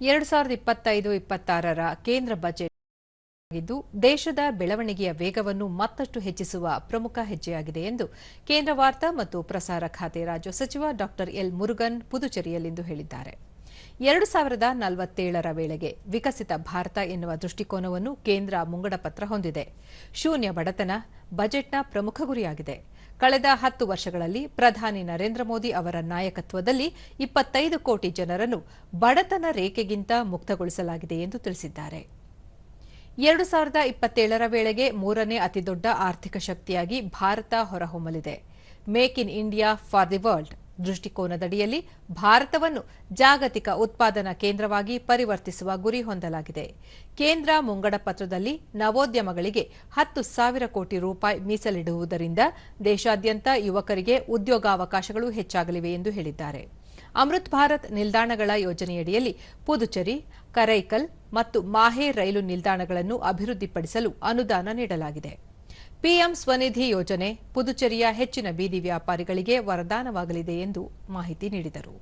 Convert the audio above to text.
ಎರಡು ಸಾವಿರದ ಇಪ್ಪತ್ತೈದು ಇಪ್ಪತ್ತಾರರ ಕೇಂದ್ರ ಬಜೆಟ್ ಆಗಿದ್ದು, ದೇಶದ ಬೆಳವಣಿಗೆಯ ವೇಗವನ್ನು ಮತ್ತಷ್ಟು ಹೆಚ್ಚಿಸುವ ಪ್ರಮುಖ ಹೆಜ್ಜೆಯಾಗಿದೆ ಎಂದು ಕೇಂದ್ರ ವಾರ್ತಾ ಮತ್ತು ಪ್ರಸಾರ ಖಾತೆ ರಾಜ್ಯ ಸಚಿವ ಡಾ ಎಲ್ ಮುರುಗನ್ ಪುದುಚೇರಿಯಲ್ಲಿಂದು ಹೇಳಿದ್ದಾರೆ. ಎರಡು ಸಾವಿರದ ನಲವತ್ತೇಳರ ವೇಳೆಗೆ ವಿಕಸಿತ ಭಾರತ ಎನ್ನುವ ದೃಷ್ಟಿಕೋನವನ್ನು ಕೇಂದ್ರ ಮುಂಗಡಪತ್ರ ಹೊಂದಿದೆ. ಶೂನ್ಯ ಬಡತನ ಬಜೆಟ್ನ ಪ್ರಮುಖ ಗುರಿಯಾಗಿದೆ. ಕಳೆದ ಹತ್ತು ವರ್ಷಗಳಲ್ಲಿ ಪ್ರಧಾನಿ ನರೇಂದ್ರ ಮೋದಿ ಅವರ ನಾಯಕತ್ವದಲ್ಲಿ ಇಪ್ಪತ್ತೈದು ಕೋಟಿ ಜನರನ್ನು ಬಡತನ ರೇಖೆಗಿಂತ ಮುಕ್ತಗೊಳಿಸಲಾಗಿದೆ ಎಂದು ತಿಳಿಸಿದ್ದಾರೆ. ಎರಡು ಸಾವಿರದ ಇಪ್ಪತ್ತೇಳರ ವೇಳೆಗೆ ಮೂರನೇ ಅತಿದೊಡ್ಡ ಆರ್ಥಿಕ ಶಕ್ತಿಯಾಗಿ Bharat ಹೊರಹೊಮ್ಮಲಿದೆ. Make in India for the world ದೃಷ್ಟಿಕೋನದಡಿಯಲ್ಲಿ ಭಾರತವನ್ನು ಜಾಗತಿಕ ಉತ್ಪಾದನಾ ಕೇಂದ್ರವಾಗಿ ಪರಿವರ್ತಿಸುವ ಗುರಿ ಹೊಂದಲಾಗಿದೆ. ಕೇಂದ್ರ ಮುಂಗಡ ಪತ್ರದಲ್ಲಿ ನವೋದ್ಯಮಗಳಿಗೆ ಹತ್ತು ಸಾವಿರ ಕೋಟಿ ರೂಪಾಯಿ ಮೀಸಲಿಡುವುದರಿಂದ ದೇಶಾದ್ಯಂತ ಯುವಕರಿಗೆ ಉದ್ಯೋಗಾವಕಾಶಗಳು ಹೆಚ್ಚಾಗಲಿವೆ ಎಂದು ಹೇಳಿದ್ದಾರೆ. ಅಮೃತ್ ಭಾರತ್ ನಿಲ್ದಾಣಗಳ ಯೋಜನೆಯಡಿಯಲ್ಲಿ ಪುದುಚೇರಿ, ಕರೈಕಲ್ ಮತ್ತು ಮಾಹೆ ರೈಲು ನಿಲ್ದಾಣಗಳನ್ನು ಅಭಿವೃದ್ಧಿಪಡಿಸಲು ಅನುದಾನ ನೀಡಲಾಗಿದೆ. ಪಿಎಂ ಸ್ವನಿಧಿ ಯೋಜನೆ ಪುದುಚೇರಿಯ ಹೆಚ್ಚಿನ ಬೀದಿ ವ್ಯಾಪಾರಿಗಳಿಗೆ ವರದಾನವಾಗಲಿದೆ ಎಂದು ಮಾಹಿತಿ ನೀಡಿದರು.